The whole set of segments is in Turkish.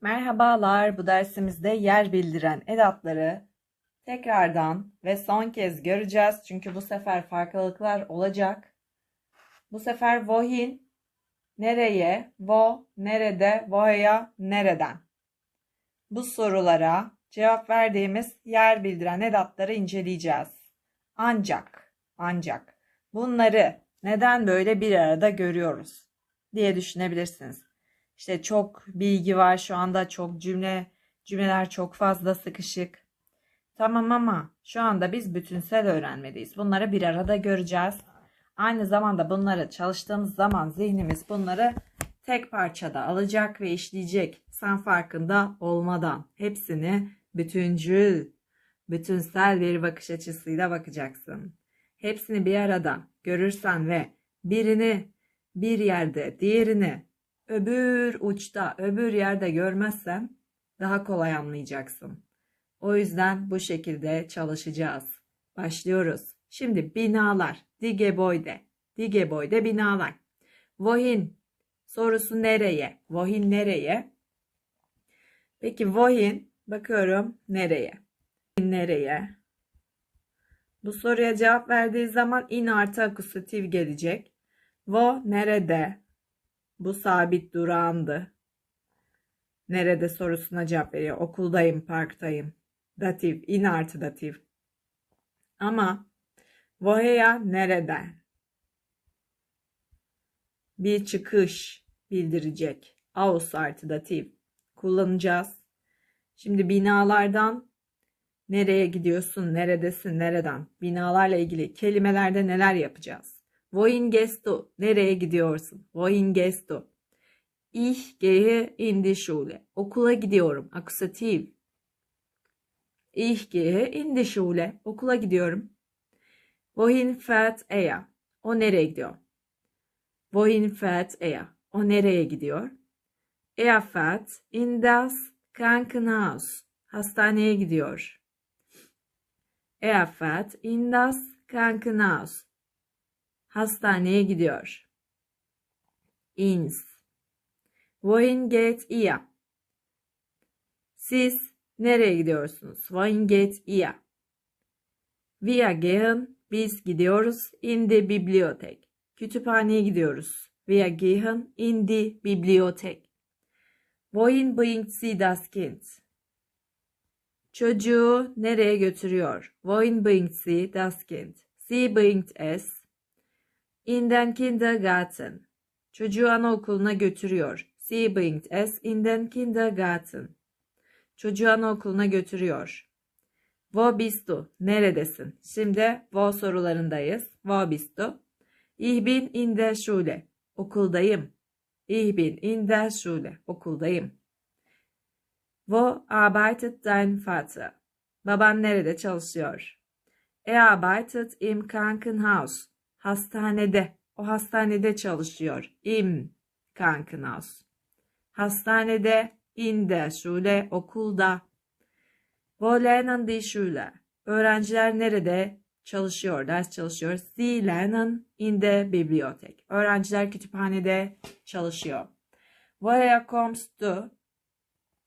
Merhabalar, bu dersimizde yer bildiren edatları tekrardan ve son kez göreceğiz. Çünkü bu sefer farklılıklar olacak. Bu sefer wohin, nereye, wo, nerede, wo'ya, nereden. Bu sorulara cevap verdiğimiz yer bildiren edatları inceleyeceğiz. Ancak, ancak bunları neden böyle bir arada görüyoruz diye düşünebilirsiniz. İşte çok bilgi var şu anda çok cümle cümleler çok fazla sıkışık. Tamam ama şu anda biz bütünsel öğrenmedeyiz. Bunları bir arada göreceğiz. Aynı zamanda bunları çalıştığımız zaman zihnimiz bunları tek parçada alacak ve işleyecek. Sen farkında olmadan hepsini bütüncül, bütünsel bir bakış açısıyla bakacaksın. Hepsini bir arada görürsen ve birini bir yerde, diğerini öbür uçta, öbür yerde görmezsen daha kolay anlayacaksın. O yüzden bu şekilde çalışacağız. Başlıyoruz. Şimdi binalar, digeboyde, digeboyde binalar. Wohin sorusu nereye? Wohin nereye? Peki wohin bakıyorum nereye? Nereye? Bu soruya cevap verdiği zaman in artı akusatif gelecek. Wo nerede? Bu sabit durağındı. Nerede sorusuna cevap veriyor. Okuldayım, parktayım. Datif, in artı datif. Ama voheya nerede? Bir çıkış bildirecek. Aus artı datif kullanacağız. Şimdi binalardan nereye gidiyorsun, neredesin, nereden? Binalarla ilgili kelimelerde neler yapacağız? Wohin gehst du? Nereye gidiyorsun? Wohin gehst du? Ich gehe in die Schule. Okula gidiyorum. Akusatif. Ich gehe in die Schule. Okula gidiyorum. Wohin fährt er? O nereye gidiyor? Wohin fährt er? O nereye gidiyor? Er fährt in das Krankenhaus. Hastaneye gidiyor. Er fährt in das Krankenhaus. Hastaneye gidiyor. Ins. Wohin geht ihr? Siz nereye gidiyorsunuz? Wohin geht ihr? Wir gehen, biz gidiyoruz in die Bibliothek. Kütüphaneye gidiyoruz. Wir gehen in die Bibliothek. Wohin bringt sie das Kind? Çocuğu nereye götürüyor? Wohin bringt sie das Kind? Sie bringt es in den Kindergarten. Çocuğu anaokuluna götürüyor. Sie bringt es in den Kindergarten. Çocuğu anaokuluna götürüyor. Wo bist du? Neredesin? Şimdi wo sorularındayız. Wo bist du? Ich bin in der Schule. Okuldayım. Ich bin in der Schule. Okuldayım. Wo arbeitet dein Vater? Baban nerede çalışıyor? Er arbeitet im Krankenhaus. Hastanede. O hastanede çalışıyor. Im Krankenhaus. Hastanede, in der Schule, okulda. Wo lernen die Schüler? Öğrenciler nerede çalışıyor, ders çalışıyor? Sie lernen in der Bibliothek. Öğrenciler kütüphanede çalışıyor. Woher kommst du?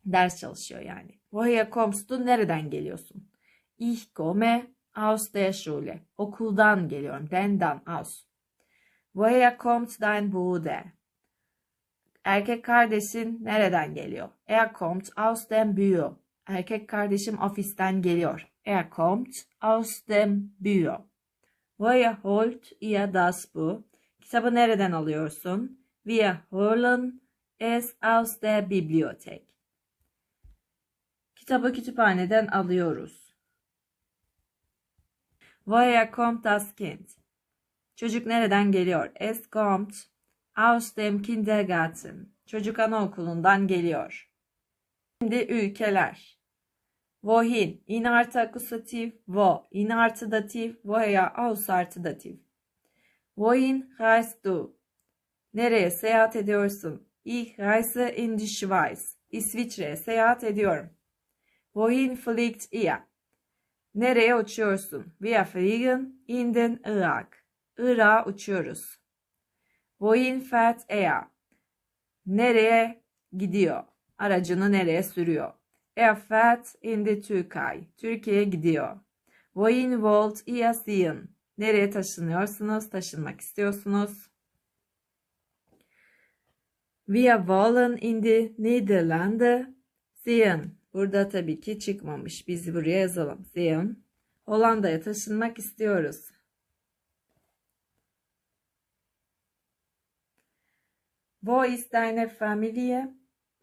Ders çalışıyor yani. Woher kommst du? Nereden geliyorsun? Ich komme aus der Schule. Okuldan geliyorum. Denden aus. Woher kommt dein Bruder? Erkek kardeşin nereden geliyor? Er kommt aus dem Büro. Erkek kardeşim ofisten geliyor. Er kommt aus dem Büro. Woher holt ihr das Buch? Kitabı nereden alıyorsun? Wir holen es aus der Bibliothek. Kitabı kütüphaneden alıyoruz. Woher kommt das Kind? Çocuk nereden geliyor? Es kommt aus dem Kindergarten. Çocuk anaokulundan geliyor. Şimdi ülkeler. Wohin, in artı akusatif, wo, in artı datif, woher, aus artı datif. Wohin reist du? Nereye seyahat ediyorsun? Ich reise in die Schweiz. İsviçre'ye seyahat ediyorum. Wohin fliegt ihr? Nereye uçuyorsun? Wir fliegen in den Irak. Irak'a uçuyoruz. Wohin fährt er? Nereye gidiyor? aracını nereye sürüyor? Er fährt in die Türkei. Türkiye'ye gidiyor. Wohin wollt ihr ziehen? Nereye taşınıyorsunuz? Taşınmak istiyorsunuz. Wir wollen in die Niederlande ziehen. Burada tabii ki çıkmamış. Biz buraya yazalım. Ziehen. Hollanda'ya taşınmak istiyoruz. Wo ist deine Familie?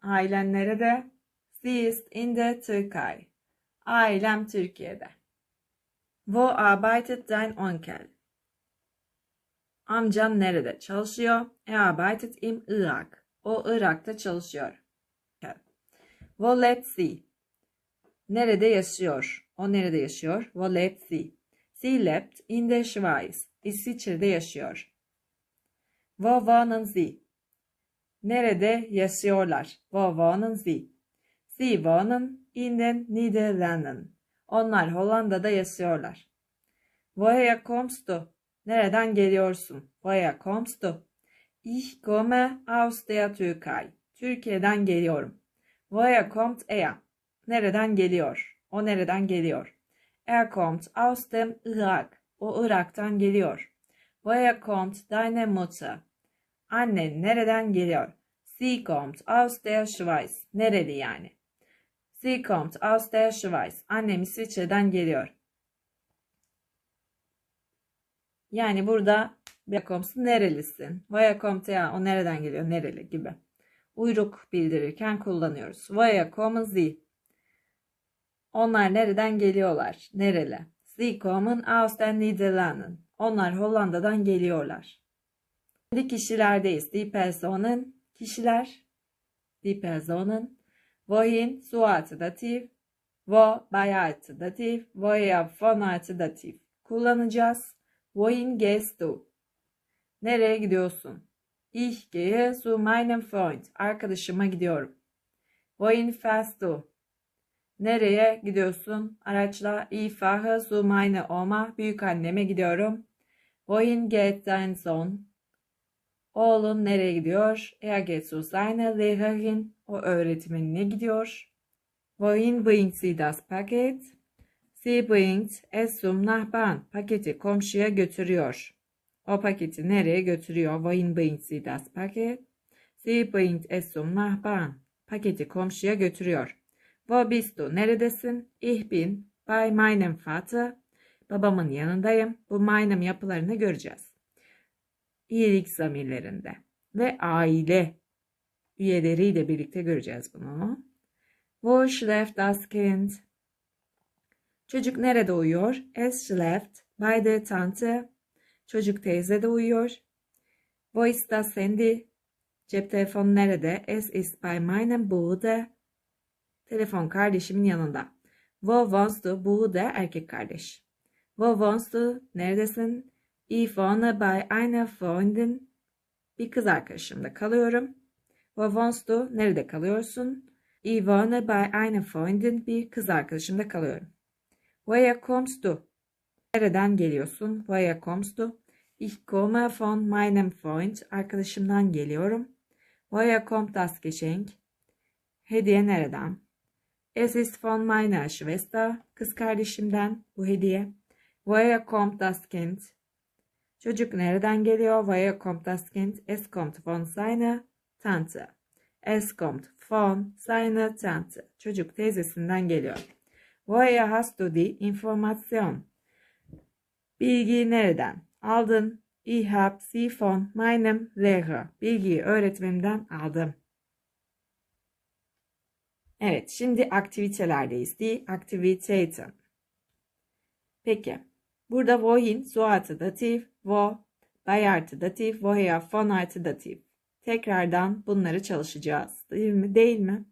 Ailen nerede? Sie ist in der Türkei. Ailem Türkiye'de. Wo arbeitet dein Onkel? Amcan nerede çalışıyor? Er arbeitet im Irak. O Irak'ta çalışıyor. Sie? Nerede yaşıyor? O nerede yaşıyor? Sie? Sie lebt in der Schweiz. İsviçre'de yaşıyor. Wo wohnen sie? Nerede yaşıyorlar? Wo wohnen sie? Sie wohnen in den Niederlanden. Onlar Hollanda'da yaşıyorlar. Woher kommst du? Nereden geliyorsun? Woher kommst du? Ich komme aus der Türkei. Türkiye'den geliyorum. Woher kommt er? Nereden geliyor? O nereden geliyor? Er kommt aus dem Irak. O Irak'tan geliyor. Woher kommt deine Mutter? Annen nereden geliyor? Sie kommt aus der Schweiz. Nereli yani? Sie kommt aus der Schweiz. Annem İsviçre'den geliyor. Yani burada woher kommst nerelisin? Woher kommt ya o nereden geliyor? Nereli gibi. Uyruk bildirirken kullanıyoruz. Woher kommen sie? Onlar nereden geliyorlar? Nereli? Sie kommen aus den Niederlanden. Onlar Hollanda'dan geliyorlar. Şimdi kişilerdeyiz. Die Personen kişiler. Die Personen. Wohin Suat datif. Wo Bayat datif. Woher Fonat datif. Kullanacağız. Wohin gehst du? Nereye gidiyorsun? Ich gehe zu meinem Freund. Arkadaşıma gidiyorum. Wohin fährst du? Nereye gidiyorsun? Araçla ich fahre zu meine Oma. Büyük anneme gidiyorum. Wohin geht dein Sohn? Oğlun nereye gidiyor? Er geht zu seiner Lehrerin. O öğretmenine gidiyor. Wohin bringt sie das Paket? Sie bringt es zum Nachbarn. Paketi komşuya götürüyor. O paketi nereye götürüyor? Wohin bringt sie das Paket? Sie bringt es zum Nachbarn. Paketi komşuya götürüyor. Wo bist du? Neredesin? Ich bin bei meinem Vater. Babamın yanındayım. Bu meinem yapılarını göreceğiz. İyilik zamirlerinde ve aile üyeleriyle birlikte göreceğiz bunu. Wo schläft das Kind? Çocuk nerede uyuyor? Es schläft bei der Tante. Çocuk teyze de uyuyor. Wo ist das Handy? Cep telefonu nerede? Es ist bei meinem Bruder. Telefon kardeşimin yanında. Wo wohnst du? Bruder erkek kardeş. Wo wohnst du? Neredesin? Ich wohne bei einer Freundin. Bir kız arkadaşımda kalıyorum. Wo wohnst du? Nerede kalıyorsun? Ich wohne bei einer Freundin. Bir kız arkadaşımda kalıyorum. Woher kommst du? Nereden geliyorsun? Woher kommst du? Ich komme von meinem Freund. Arkadaşımdan geliyorum. Woher kommt das Geschenk? Hediye nereden? Es ist von meiner Schwester. Kız kardeşimden bu hediye. Woher kommt das Kind? Çocuk nereden geliyor? Woher kommt das Kind? Es kommt von seiner Tante. Es kommt von seiner Tante. Çocuk teyzesinden geliyor. Woher hast du die Information? Bilgiyi nereden aldın? Ich hab sie von meinem Lehrer. Bilgiyi öğretmenimden aldım. Evet, şimdi aktivitelerdeyiz. Die Aktivitäten. Peki, burada wohin su artı datif, wo bay artı datif, woher von artı datif. Tekrardan bunları çalışacağız. Değil mi? Değil mi?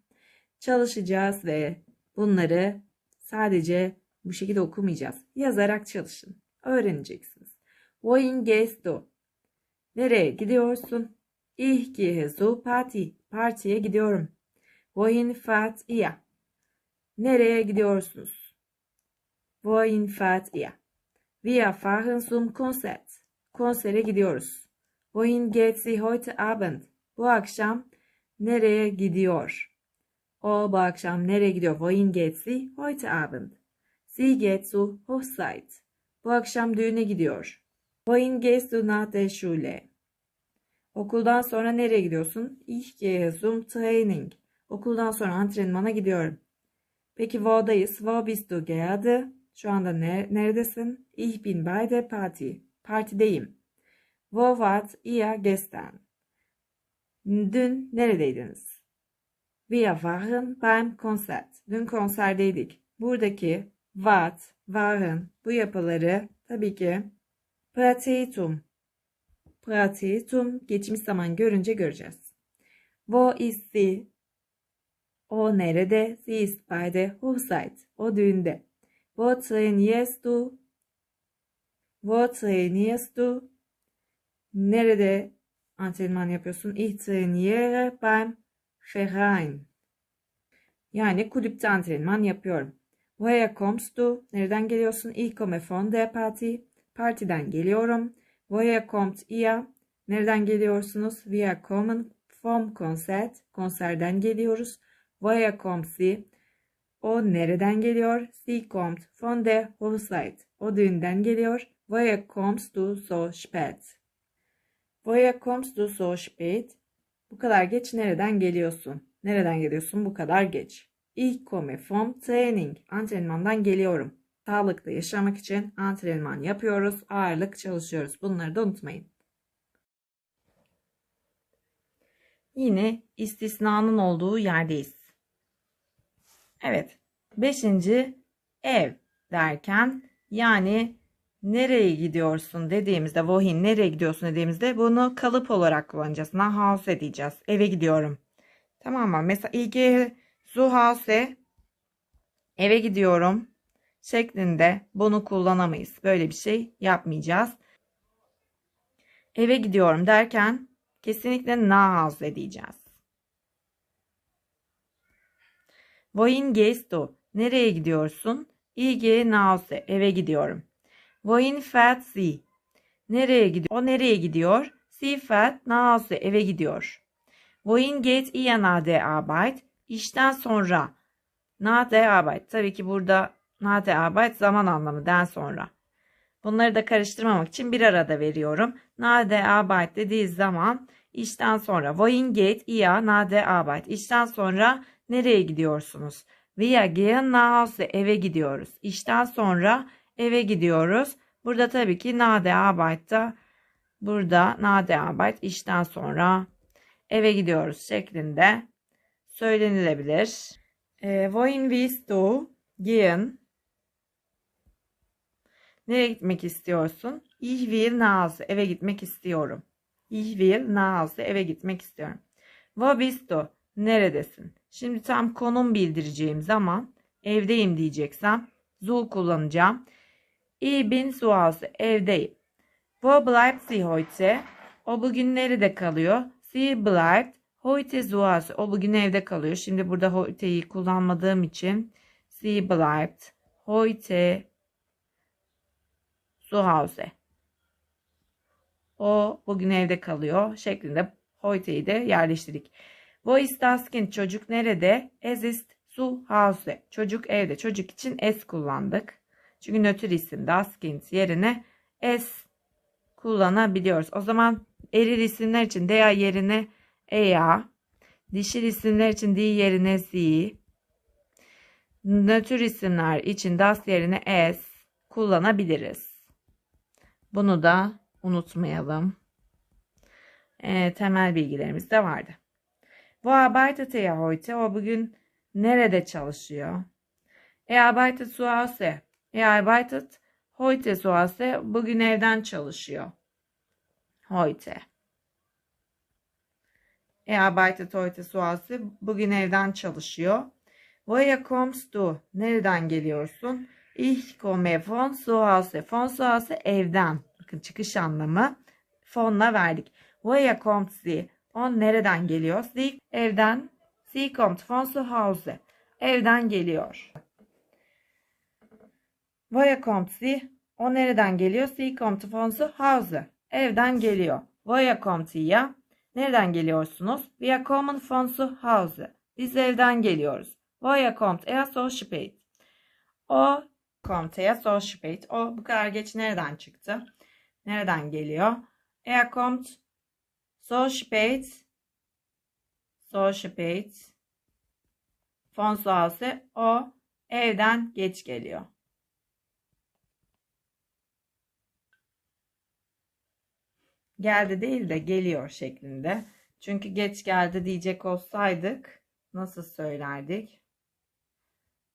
Çalışacağız ve bunları sadece bu şekilde okumayacağız. Yazarak çalışın. Öğreneceksiniz. Wohin gehst du? Nereye gidiyorsun? Ich gehe zu Party. Partiye gidiyorum. Wohin fahrt ihr? Nereye gidiyorsunuz? Wohin fahrt ihr? Wir fahren zum Konzert. Konsere gidiyoruz. Wohin geht sie heute Abend? Bu akşam nereye gidiyor? O bu akşam nereye gidiyor? Wohin geht sie heute Abend? Sie geht zur Hochzeit. Bu akşam düğüne gidiyor. Wohin gehst du nach Schule? Okuldan sonra nereye gidiyorsun? Ich gehe zum Training. Okuldan sonra antrenmana gidiyorum. Peki wo'dayız. Wo bist du gerade? Şu anda ne, neredesin? Ich bin bei der Party. Partideyim. Wo wart ihr gestern? Dün neredeydiniz? Wir waren beim Konzert. Dün konserdeydik. Buradaki wart, waren bu yapıları tabii ki Pratetum. Pratetum geçmiş zaman görünce göreceğiz. Wo ist sie? O nerede? Sie ist bei der Hochzeit. O düğünde. Wo trainierst du? Wo trainierst du? Nerede antrenman yapıyorsun? Ich trainiere beim Verein. Yani kulüpte antrenman yapıyorum. Woher kommst du? Nereden geliyorsun? Ich komme von der Party. Partiden geliyorum. Woher kommt ihr? Nereden geliyorsunuz? Wir kommen vom Konzert. Konserden geliyoruz. Woher kommt sie? O nereden geliyor? Sie kommt von der Hochzeit. O düğünden geliyor. Woher kommst du so spät? Woher kommst du so spät? Bu kadar geç nereden geliyorsun? Nereden geliyorsun bu kadar geç? Ich komme vom Training. Antrenmandan geliyorum. Sağlıklı yaşamak için antrenman yapıyoruz. Ağırlık çalışıyoruz. Bunları da unutmayın. Yine istisnanın olduğu yerdeyiz. Evet. Beşinci ev derken yani nereye gidiyorsun dediğimizde wohin nereye gidiyorsun dediğimizde bunu kalıp olarak kullanacağız. Nach Hause diyeceğiz. Eve gidiyorum. Tamam mı? Mesela gehe zu Hause eve gidiyorum şeklinde bunu kullanamayız. Böyle bir şey yapmayacağız. Eve gidiyorum derken kesinlikle nach Hause diyeceğiz. Wohin gehst du? Nereye gidiyorsun? Ich gehe nach Hause. Eve gidiyorum. Wohin fährt sie? Nereye gidiyor? O nereye gidiyor? Sie fährt nach Hause. Eve gidiyor. Wohin geht ihr nach der Arbeit? İşten sonra. Nach der Arbeit. Tabii ki burada der Arbeit zaman anlamı den sonra. Bunları da karıştırmamak için bir arada veriyorum. Nach der Arbeit dediği zaman işten sonra. Wohin geht ihr nach der Arbeit? İşten sonra nereye gidiyorsunuz? Wir gehen nach Hause. Eve gidiyoruz. İşten sonra eve gidiyoruz. Burada tabii ki nach der Arbeit'ta burada nach der Arbeit işten sonra eve gidiyoruz şeklinde söylenilebilir. E, wohin willst du gehen? Nereye gitmek istiyorsun? Ich will nach. Eve gitmek istiyorum. Ich will nach. Eve gitmek istiyorum. Wo bist du? Neredesin? Şimdi tam konum bildireceğim zaman evdeyim diyeceksem zu kullanacağım. Ich bin zu Hause. Evdeyim. Wo bleibt sie heute? O bugün nerede kalıyor? Sie bleibt heute zu Hause. O bugün evde kalıyor. Şimdi burada heute'yi kullanmadığım için sie bleibt heute zu Hause. O bugün evde kalıyor şeklinde heute'yi de yerleştirdik. Wo ist das Kind? Çocuk nerede? Es ist zu Hause. Çocuk evde. Çocuk için es kullandık. Çünkü nötr isim das Kind yerine es kullanabiliyoruz. O zaman eril isimler için dea yerine ea, dişil isimler için di yerine zi, nötr isimler için das yerine es kullanabiliriz. Bunu da unutmayalım. E, temel bilgilerimiz de vardı. Wo arbeitet er heute? O bugün nerede çalışıyor? Er arbeitet zu Hause. Er arbeitet heute zu Hause. Bugün evden çalışıyor. Heute. Er arbeitet heute zu Hause. Bugün evden çalışıyor. Woher kommst du? Nereden geliyorsun? Ich komme von zu Hause. Von evden. Bakın çıkış anlamı. Fonla verdik. Woher kommt sie? O nereden geliyor? Sie evden. Sie kommt von zu. Evden geliyor. Woher kommt sie? O nereden geliyor? Sie kommt von zu. Evden geliyor. Woher kommt ihr? Nereden geliyorsunuz? Wir kommen von zu. Biz evden geliyoruz. Woher kommt er so? O kommt er so spät. O bu kadar geç nereden çıktı? Nereden geliyor? Er kommt so spät. So spät. Von zu Hause. O evden geç geliyor. Geldi değil de geliyor şeklinde. Çünkü geç geldi diyecek olsaydık nasıl söylerdik?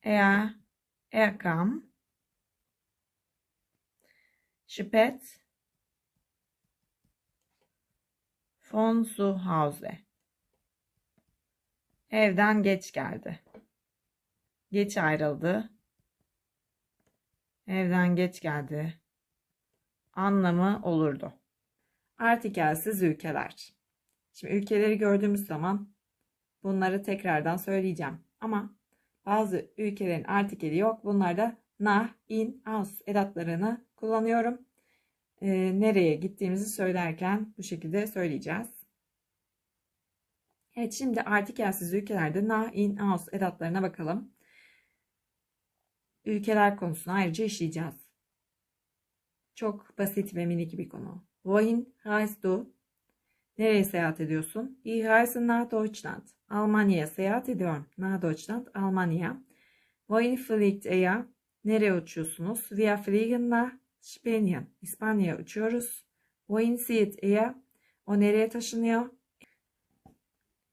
Er, er kam spät von zu. Evden geç geldi. Geç ayrıldı. Evden geç geldi. Anlamı olurdu. Artikelsiz ülkeler. Şimdi ülkeleri gördüğümüz zaman bunları tekrardan söyleyeceğim. Ama bazı ülkelerin artikeli yok. Bunlarda na, in, aus edatlarını kullanıyorum. Ee, nereye gittiğimizi söylerken bu şekilde söyleyeceğiz. Evet şimdi artikelsiz ülkelerde na, in, aus edatlarına bakalım. Ülkeler konusunu ayrıca işleyeceğiz. Çok basit ve minik bir konu. Wohin reist du? Nereye seyahat ediyorsun? Ich reise nach Deutschland. Almanya'ya seyahat ediyorum. Nach Deutschland, Almanya. Wohin fliegt er? Nereye uçuyorsunuz? Wir fliegen nach Spanien. İspanya'ya uçuyoruz. Zieht er? O nereye taşınıyor?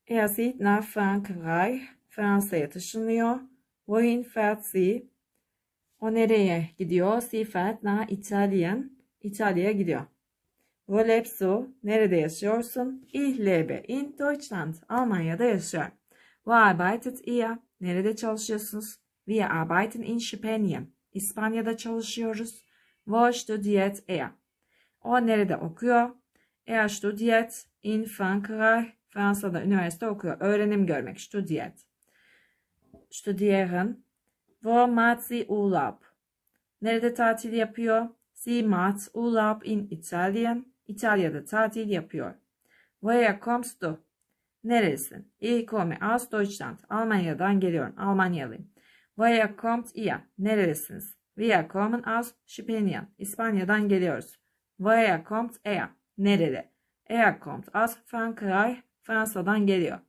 Er zieht nach Frankreich. Fransa'ya taşınıyor. Wohin fährt sie? O nereye gidiyor? Sie fährt nach Italien. İtalya'ya gidiyor. Wo lebst du? Nerede yaşıyorsun? Ich lebe in Deutschland. Almanya'da yaşıyorum. Wo arbeitet ihr? Nerede çalışıyorsunuz? Wir arbeiten in Spanien. İspanya'da çalışıyoruz. Wo studiert er? O nerede okuyor? Er studiert in Frankreich. Fransa'da üniversite okuyor. Öğrenim görmek. Studiert. Studieren. Wo macht sie Urlaub? Nerede tatil yapıyor? Sie macht Urlaub in Italien. İtalya'da tatil yapıyor. Woher kommst du? Neresin? Ich komme aus Deutschland. Almanya'dan geliyorum. Almanyalıyım. Woher kommt ihr? Nerelisiniz? Wir kommen aus Spanien. İspanya'dan geliyoruz. Woher kommt er? Nerede? Er kommt aus Frankreich. Fransa'dan geliyor.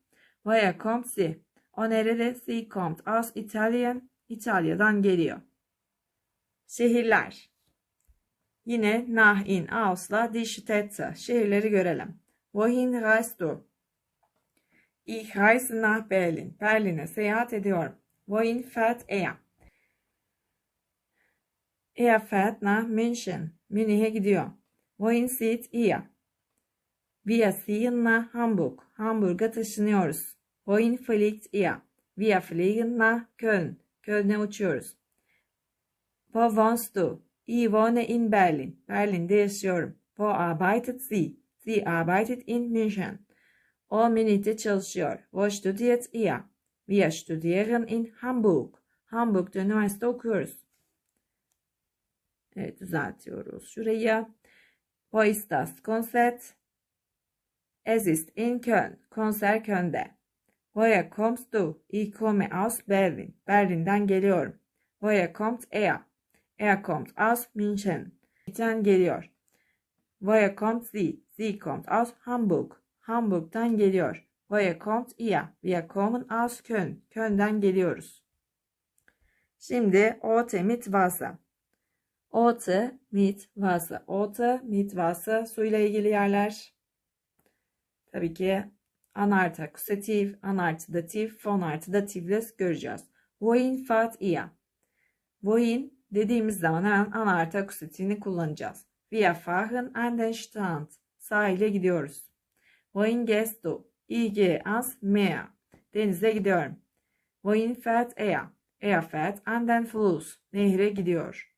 Woher kommt sie? O nerede? Sie kommt aus Italien. İtalya'dan geliyor. Şehirler. Yine nach in ausla die Städte. Şehirleri görelim. Wohin reist du? Ich reise nach Berlin. Berlin'e seyahat ediyorum. Wohin fährt er? Er fährt nach München. Münih'e gidiyor. Wohin zieht ihr? Wir ziehen nach Hamburg. Hamburg'a taşınıyoruz. Wohin fliegt ihr? Wir fliegen nach Köln. Köln'e uçuyoruz. Wo wohnst du? Ich wohne in Berlin. Berlin'de yaşıyorum. Wo arbeitet sie? Sie arbeitet in München. O Münih'te çalışıyor. Wo studiert ihr? Wir studieren in Hamburg. Hamburg'da üniversite okuyoruz. Evet düzeltiyoruz şurayı. Wo ist das Konzert? Es ist in Köln. Konser Köln'de. Woher kommst du? Ich komme aus Berlin. Berlin'den geliyorum. Woher kommt er? Er kommt aus München. München geliyor. Woher kommt sie? Sie kommt aus Hamburg. Hamburg'dan geliyor. Woher kommt ihr? Wir kommen aus Köln. Köln'den geliyoruz. Şimdi Orte mit Wasser. Orte mit Wasser. Orte mit Wasser suyla ilgili yerler. Tabii ki an artı akusatif, an artı datif, fon artı datifle göreceğiz. Wohin fahrt ihr? Wohin dediğimiz zaman hemen an artı akusatifini kullanacağız. Wir fahren an den. Sahile gidiyoruz. Wohin gehst du? Ich gehe ans Meer. Denize gidiyorum. Wohin fährt er? Er fährt an den Fluss. Nehre gidiyor.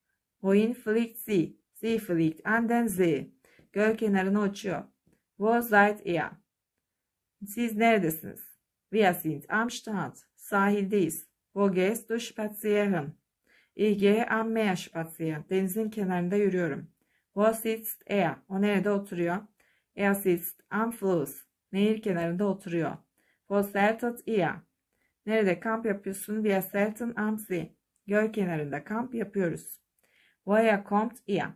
Wohin fliegt sie? Sie fliegt an den See. Göl kenarına uçuyor. Wo seid ihr? Siz neredesiniz? Wir sind am Strand. Sahildeyiz. Wo gehst du spazieren? Ich gehe am Meer spazieren. Denizin kenarında yürüyorum. Wo sitzt er? O nerede oturuyor? Er sitzt am Fluss. Nehir kenarında oturuyor. Wo zeltet ihr? Nerede kamp yapıyorsun? Wir zelten am See. Göl kenarında kamp yapıyoruz. Woher kommt ihr?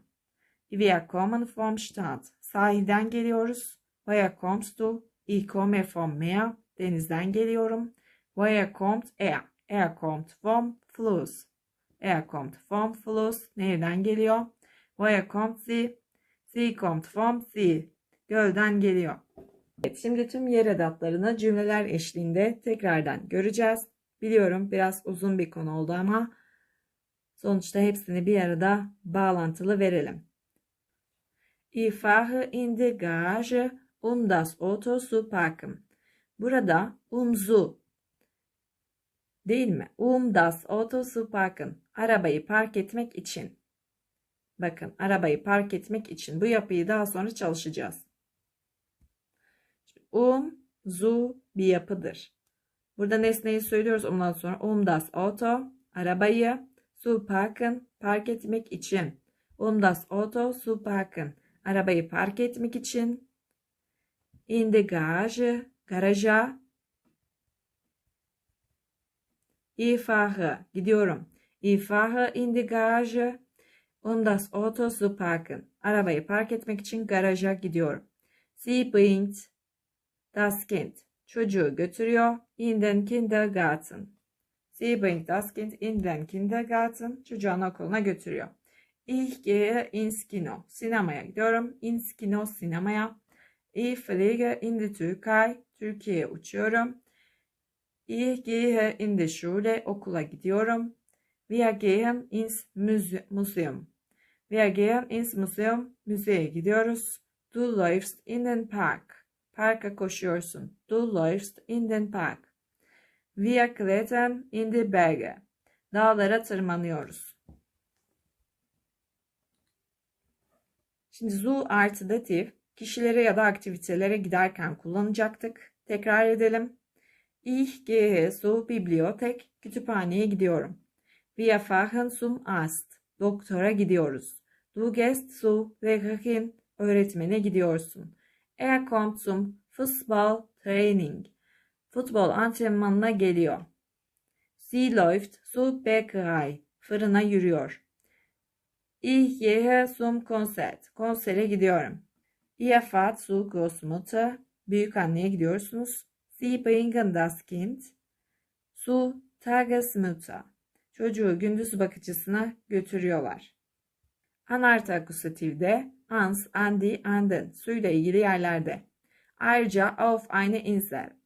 Wir kommen vom Strand. Sahilden geliyoruz. Woher kommst du? Ich komme vom Meer. Denizden geliyorum. Woher kommt er? Er kommt vom Fluss. Er kommt vom Fluss. Nereden geliyor? Woher kommt sie? Sie kommt vom See. Gölden geliyor. Evet, şimdi tüm yer edatlarını cümleler eşliğinde tekrardan göreceğiz. Biliyorum biraz uzun bir konu oldu ama sonuçta hepsini bir arada bağlantılı verelim. Ich fahre in die Garage, um das Auto zu parken. Burada um zu değil mi? Um das Auto zu parken. Arabayı park etmek için. Bakın arabayı park etmek için bu yapıyı daha sonra çalışacağız. Um, zu bir yapıdır. Burada nesneyi söylüyoruz ondan sonra um das Auto arabayı zu parken park etmek için. Um das Auto zu parken arabayı park etmek için. In the garage garaja. Ich fahre gidiyorum. Ich fahre in die Garage um das Auto zu parken. Arabayı park etmek için garaja gidiyorum. Sie bringt das Kind. Çocuğu götürüyor. In den Kindergarten. Sie bringt das Kind in den Kindergarten. Çocuğunu okuluna götürüyor. Ich gehe ins Kino. Sinemaya gidiyorum. Ins Kino sinemaya. Ich fliege in die Türkei. Türkiye'ye uçuyorum. Ich gehe in die Schule. Okula gidiyorum. Wir gehen ins Muse Museum. Wir gehen ins Museum. Müzeye gidiyoruz. Du läufst in den Park. Parka koşuyorsun. Du läufst in den Park. Wir klettern in die Berge. Dağlara tırmanıyoruz. Şimdi zu artı datif kişilere ya da aktivitelere giderken kullanacaktık. Tekrar edelim. Ich gehe zur Bibliothek. Kütüphaneye gidiyorum. Wir fahren zum Arzt. Doktora gidiyoruz. Du gehst zur Lehrerin. Öğretmene gidiyorsun. Er kommt zum Fußballtraining. Futbol antrenmanına geliyor. Sie läuft zur Bäckerei. Fırına yürüyor. Ich gehe zum Konzert. Konsere gidiyorum. Ihr fahrt zur Großmutter. Büyük anneye gidiyorsunuz. Sie bringen das Kind zur Tagesmutter. Çocuğu gündüz bakıcısına götürüyorlar. Anartı akusatifde ans, andi, anden suyla ilgili yerlerde. Ayrıca auf eine Insel.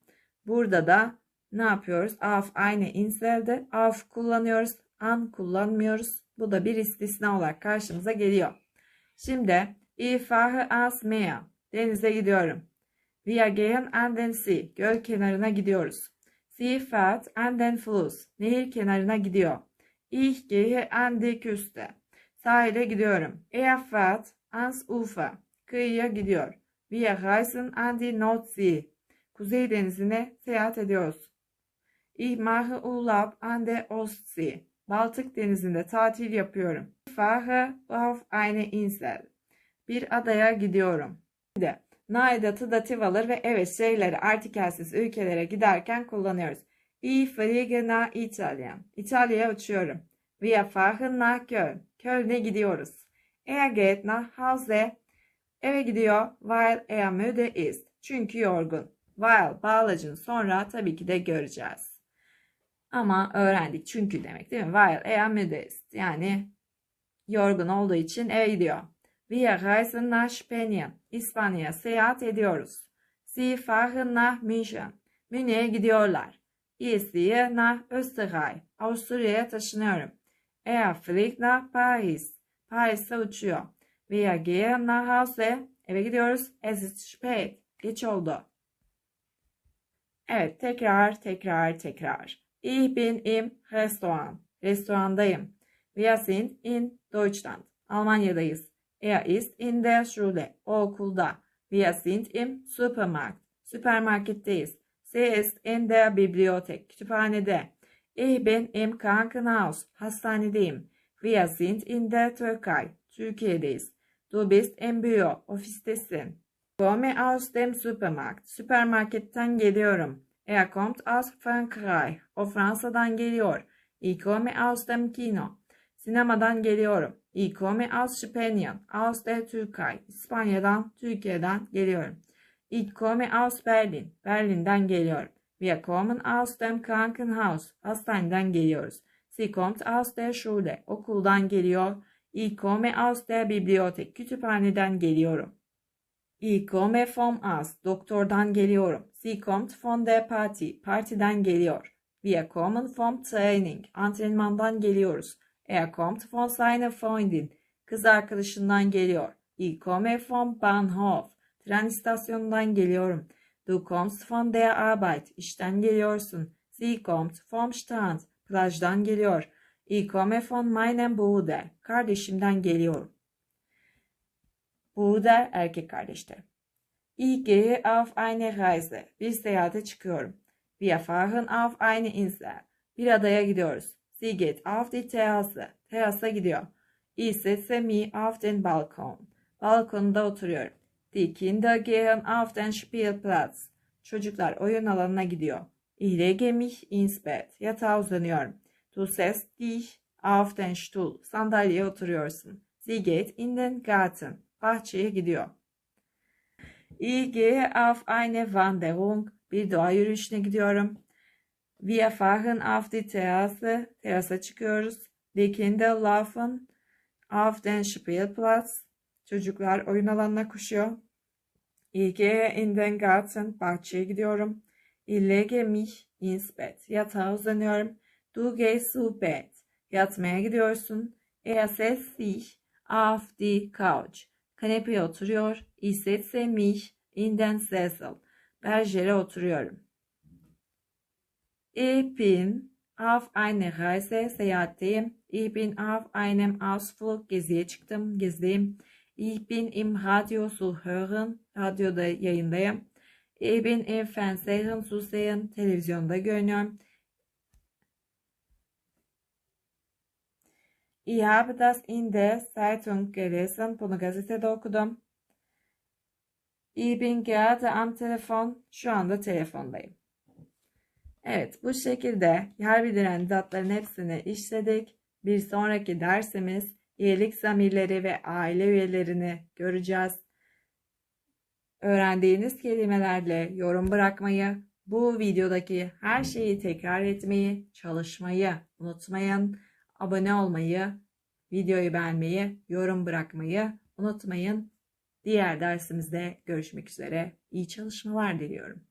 Burada da ne yapıyoruz? Auf eine Insel'de auf kullanıyoruz. An kullanmıyoruz. Bu da bir istisna olarak karşımıza geliyor. Şimdi ich fahre ans Meer. Denize gidiyorum. Wir gehen an den See. Göl kenarına gidiyoruz. Sie fährt an den Fluss. Nehir kenarına gidiyor. Ich gehe an die Küste. Sahile gidiyorum. Er fährt ans Ufer. Kıyıya gidiyor. Wir reisen an die Nordsee. Kuzey denizine seyahat ediyoruz. Ich mache Urlaub an der Ostsee. Baltık denizinde tatil yapıyorum. Ich fahre auf eine Insel. Bir adaya gidiyorum. Şimdi na edatı datif alır ve evet şeyleri artikelsiz ülkelere giderken kullanıyoruz. Ich fliege nach Italien. İtalya'ya uçuyorum. Wir fahren nach Köln. Köln'e gidiyoruz. Er geht nach Hause. Eve gidiyor. Weil er müde ist. Çünkü yorgun. While bağlacın sonra tabii ki de göreceğiz. Ama öğrendik çünkü demek değil mi? While müde ist. Yani yorgun olduğu için eve gidiyor. Wir reisen nach Spanien. İspanya'ya seyahat ediyoruz. Sie fahren nach München. Münih'e gidiyorlar. Ich ziehe nach Österreich. Avusturya'ya taşınıyorum. Er fliegt nach Paris. Paris'e uçuyor. Wir gehen nach Hause. Eve gidiyoruz. Es ist spät. Geç oldu. Evet tekrar tekrar tekrar. Ich bin im Restaurant. Restorandayım. Wir sind in Deutschland. Almanya'dayız. Er ist in der Schule. O okulda. Wir sind im Supermarkt. Süpermarketteyiz. Sie ist in der Bibliothek. Kütüphanede. Ich bin im Krankenhaus. Hastanedeyim. Wir sind in der Türkei. Türkiye'deyiz. Du bist im Büro. Ofistesin. Komme aus dem Supermarkt. Süpermarketten geliyorum. Er kommt aus Frankreich. O Fransa'dan geliyor. Ich komme aus dem Kino. Sinemadan geliyorum. Ich komme aus Spanien. Aus der Türkei. İspanya'dan, Türkiye'den geliyorum. Ich komme aus Berlin. Berlin'den geliyorum. Wir kommen aus dem Krankenhaus. Hastaneden geliyoruz. Sie kommt aus der Schule. Okuldan geliyor. Ich komme aus der Bibliothek. Kütüphaneden geliyorum. Ich komme vom Arzt. Doktordan geliyorum. Sie kommt von der Party. Partiden geliyor. Wir kommen vom Training. Antrenmandan geliyoruz. Er kommt von seiner Freundin. Kız arkadaşından geliyor. Ich komme vom Bahnhof. Tren istasyonundan geliyorum. Du kommst von der Arbeit. İşten geliyorsun. Sie kommt vom Strand. Plajdan geliyor. Ich komme von meinem Bruder. Kardeşimden geliyorum. Bruder erkek kardeştir. Ich gehe auf eine Reise. Bir seyahate çıkıyorum. Wir fahren auf eine Insel. Bir adaya gidiyoruz. Sie geht auf die Terrasse. Terasa gidiyor. Ich setze mich auf den Balkon. Balkonda oturuyorum. Die Kinder gehen auf den Spielplatz. Çocuklar oyun alanına gidiyor. Ich lege mich ins Bett. Yatağa uzanıyorum. Du setzt dich auf den Stuhl. Sandalyeye oturuyorsun. Sie geht in den Garten. Bahçeye gidiyor. Ich gehe auf eine Wanderung. Bir doğa yürüyüşüne gidiyorum. Wir fahren auf die Terrasse. Terasa çıkıyoruz. Die Kinder laufen auf den Spielplatz. Çocuklar oyun alanına koşuyor. Ich gehe in den Garten. Bahçeye gidiyorum. Ich lege mich ins Bett. Yatağa uzanıyorum. Du gehst zu Bett. Yatmaya gidiyorsun. Er setzt sich auf die Couch. Kanepeye oturuyor. Ich setze mich in den Sessel. Berjere oturuyorum. Ich bin auf eine Reise, seyahatteyim. Ich bin auf einem Ausflug, geziye çıktım, gezdeyim. Ich bin im Radio zu hören, radyoda yayındayım. Ich bin im Fernsehen zu sehen, televizyonda görünüyorum. Ich habe das in der Zeitung gelesen, bunu gazetede okudum. Ich bin gerade am Telefon, şu anda telefondayım. Evet, bu şekilde yer bildiren datların hepsini işledik. Bir sonraki dersimiz iyilik zamirleri ve aile üyelerini göreceğiz. Öğrendiğiniz kelimelerle yorum bırakmayı, bu videodaki her şeyi tekrar etmeyi, çalışmayı unutmayın. Abone olmayı, videoyu beğenmeyi, yorum bırakmayı unutmayın. Diğer dersimizde görüşmek üzere. İyi çalışmalar diliyorum.